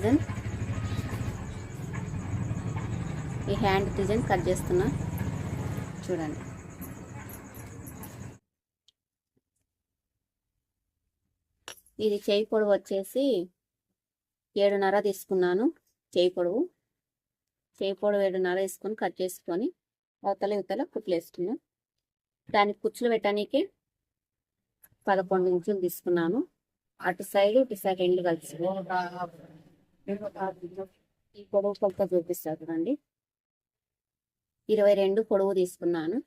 Design ఈ hand design cut చేస్తున్నా. చూడండి. ఇది చేయి పొడవు వచ్చేసి ఏడున్నర తీసుకున్నాను. చేయి పొడవు. చేయి పొడవు ఏడున్నర తీసుకొని కట్ చేసుకొని అవతల ఇవతల కుట్లు వేసుకున్నాను దానికి కుచ్చులు పెట్టడానికి పదకొండు ఇంచులు తీసుకున్నాను. అటు సైడ్ ఇటు సైడ్ రెండు కలిసి. ఈ పొడవు కొలత చూపిస్తా చూడండి. ఇరవై రెండు పొడవు తీసుకున్నాను.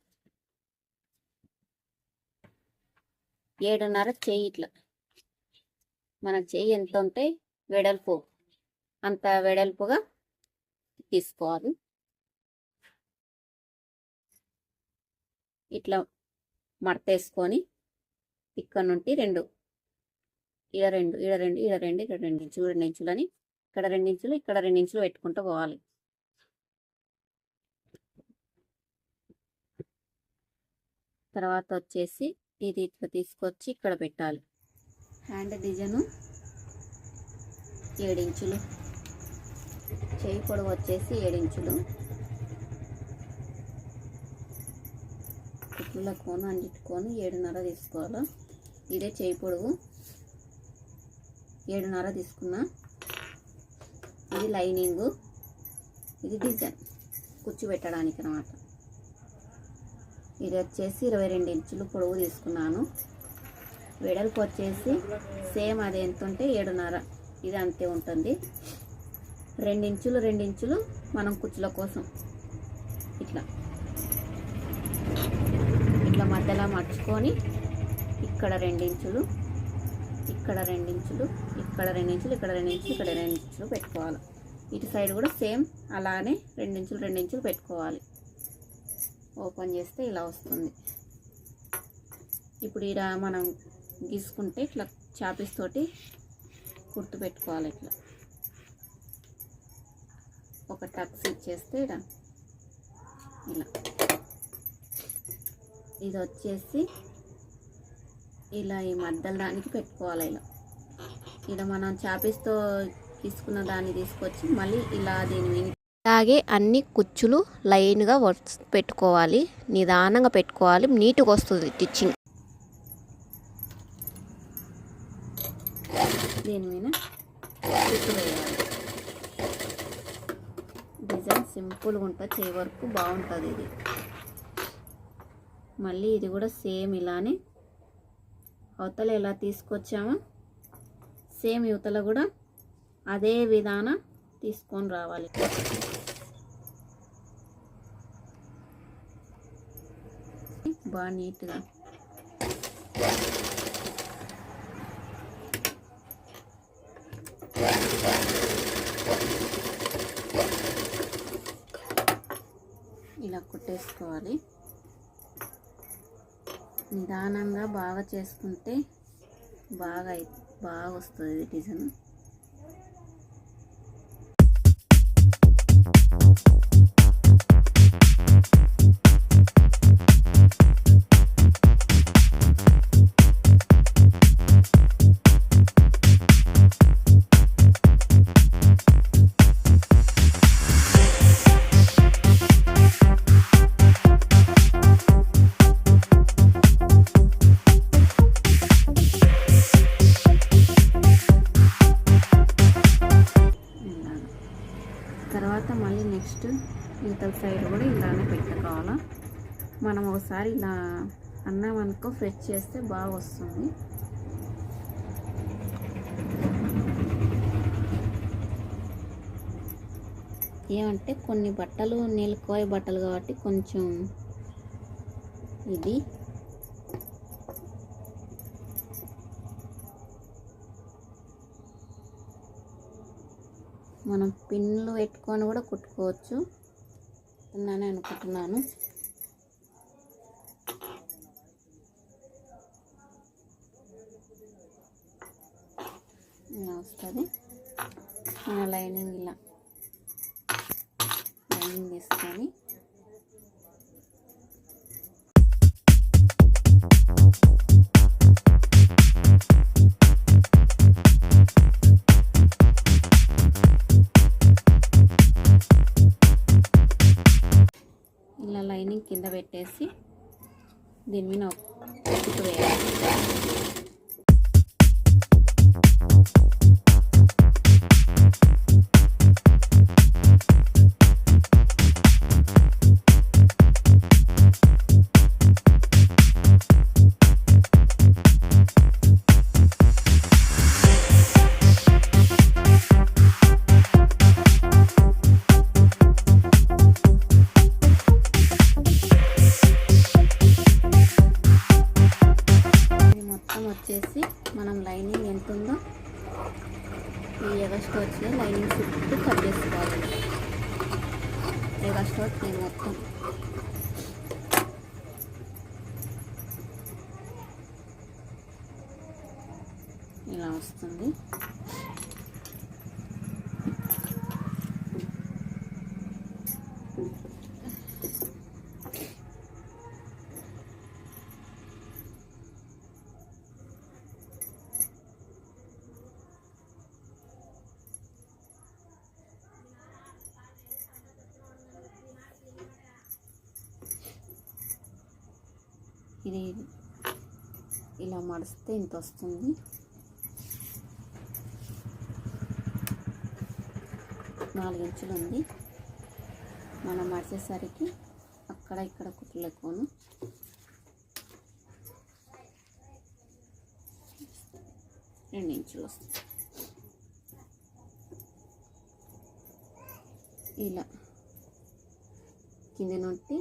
ఏడున్నర చెయ్యి ఇట్లా. మన చేయి ఎంత ఉంటే వెడల్పు అంత వెడల్పుగా తీసుకోవాలి. ఇట్లా మడతేసుకొని ఇక్కడ నుండి రెండు. ఇడ రెండు ఇడ రెండు ఇడ రెండు ఇడ రెండు. ఇంచులు రెండు ఇంచులని ఇక్కడ రెండు ఇంచులు ఇక్కడ రెండించులు పెట్టుకుంటూ పోవాలి. తర్వాత వచ్చేసి ఇది ఇట్లా తీసుకొచ్చి ఇక్కడ పెట్టాలి. హ్యాండ్ డిజైను ఏడించులు చేయి పొడవు వచ్చేసి ఏడించులు కుట్ల కోను అంటిట్టుకొని ఏడున్నర తీసుకోవాలి. ఇదే చేయి పొడవు. ఏడున్నర తీసుకున్నా. ఇది లైనింగు. ఇది డిజైన్. కుచ్చు పెట్టడానికి అనమాట ఇది వచ్చేసి ఇరవై రెండు ఇంచులు పొడవు తీసుకున్నాను. వెడల్పు వచ్చేసి సేమ్ అది ఎంత ఉంటే ఏడున్నర. ఇది అంతే ఉంటుంది. రెండించులు రెండించులు మనం కుచ్చుల కోసం. ఇట్లా. ఇట్లా మధ్యలో మర్చుకొని ఇక్కడ రెండించులు ఇక్కడ రెండించులు ఇక్కడ రెండించులు ఇక్కడ రెండించులు ఇక్కడ రెండించులు పెట్టుకోవాలి. ఇటు సైడ్ కూడా సేమ్ అలానే రెండించులు రెండించులు పెట్టుకోవాలి. ఓపెన్ చేస్తే ఇలా వస్తుంది. ఇప్పుడు ఇలా మనం గీసుకుంటే ఇట్లా చాపీస్ తోటి కుర్తు పెట్టుకోవాలి ఇట్లా. ఒక టక్స్ ఇచ్చేస్తే ఇలా ఇలా. ఇది వచ్చేసి ఇలా ఈ మధ్యలో దానికి పెట్టుకోవాలి ఇలా. ఇలా మనం చాపీస్తో తీసుకున్న దాన్ని తీసుకొచ్చి మళ్ళీ ఇలా దీని అలాగే అన్ని కుచ్చులు లైన్గా పెట్టుకోవాలి. నిదానంగా పెట్టుకోవాలి. నీట్గా వస్తుంది స్టిచ్చింగ్. దీని మీద వేయాలి. డిజైన్ సింపుల్గా ఉంటుంది చేయి వరకు బాగుంటుంది ఇది. మళ్ళీ ఇది కూడా సేమ్ ఇలానే అవతల ఎలా తీసుకొచ్చామో సేమ్ యువతల కూడా అదే విధానం తీసుకొని రావాలి. బాగా నీట్గా. ఇలా కుట్టేసుకోవాలి. నిదానంగా బాగా చేసుకుంటే బాగా అయి- బాగా వస్తుంది డిజైన్. Thank you. మనం ఒకసారి ఇలా అన్నం అనుకో ఫ్రెష్ చేస్తే బాగా వస్తుంది ఏమంటే కొన్ని బట్టలు నీళ్ళకోయ బట్టలు కాబట్టి కొంచెం ఇది. మనం పిన్లు పెట్టుకొని కూడా కుట్టుకోవచ్చు. అని అనుకుంటున్నాను. ఇలా వస్తుంది ఇలా లైనింగ్ ఇలా లైనింగ్ వేసుకొని ఇలా లైనింగ్ కింద పెట్టేసి దీని మీద ఎగస్ట్ వచ్చినాయి మొత్తం ఇలా వస్తుంది. ఇది ఇలా మడిస్తే ఇంత వస్తుంది. నాలుగు ఇంచులు ఉంది. మనం మడిచేసరికి అక్కడ ఇక్కడ కుట్లు ఎక్కువను. రెండు ఇంచులు వస్తుంది. ఇలా. కింద నుండి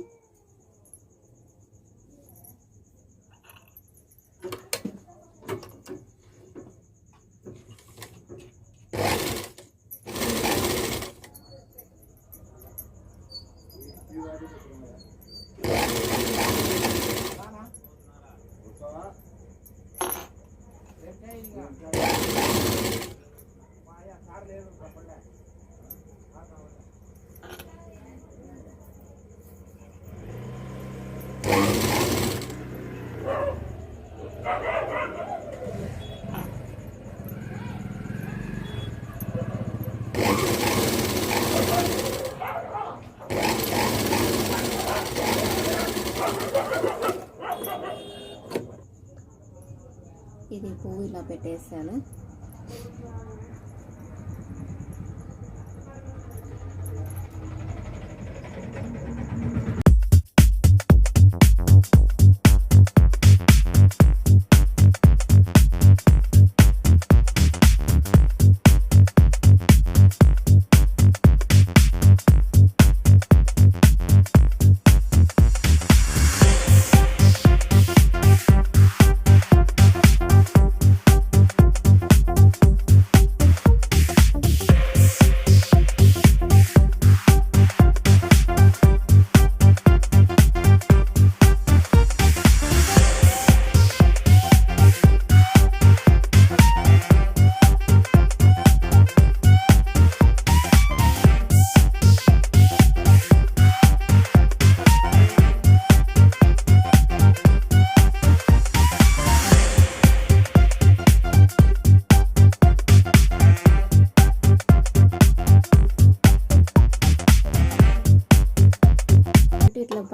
ఇది పువ్వు ఇలా పెట్టేసాను.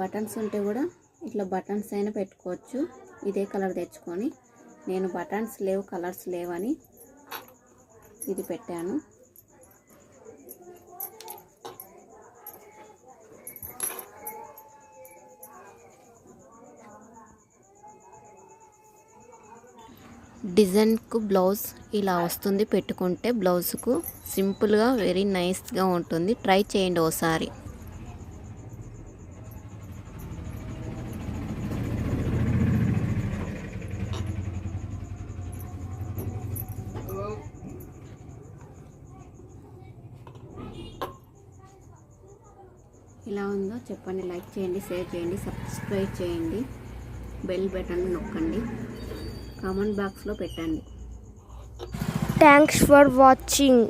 బటన్స్ ఉంటే కూడా ఇట్లా బటన్స్ అయినా పెట్టుకోవచ్చు. ఇదే కలర్ తెచ్చుకొని నేను బటన్స్ లేవు కలర్స్ లేవని ఇది పెట్టాను. డిజైన్కు బ్లౌజ్ ఇలా వస్తుంది. పెట్టుకుంటే బ్లౌజ్కు సింపుల్గా వెరీ నైస్గా ఉంటుంది. ట్రై చేయండి ఓసారి. ఎలా ఉందో చెప్పండి. లైక్ చేయండి షేర్ చేయండి సబ్స్క్రైబ్ చేయండి బెల్ బటన్ నొక్కండి కామెంట్ బాక్స్లో పెట్టండి. Thanks for watching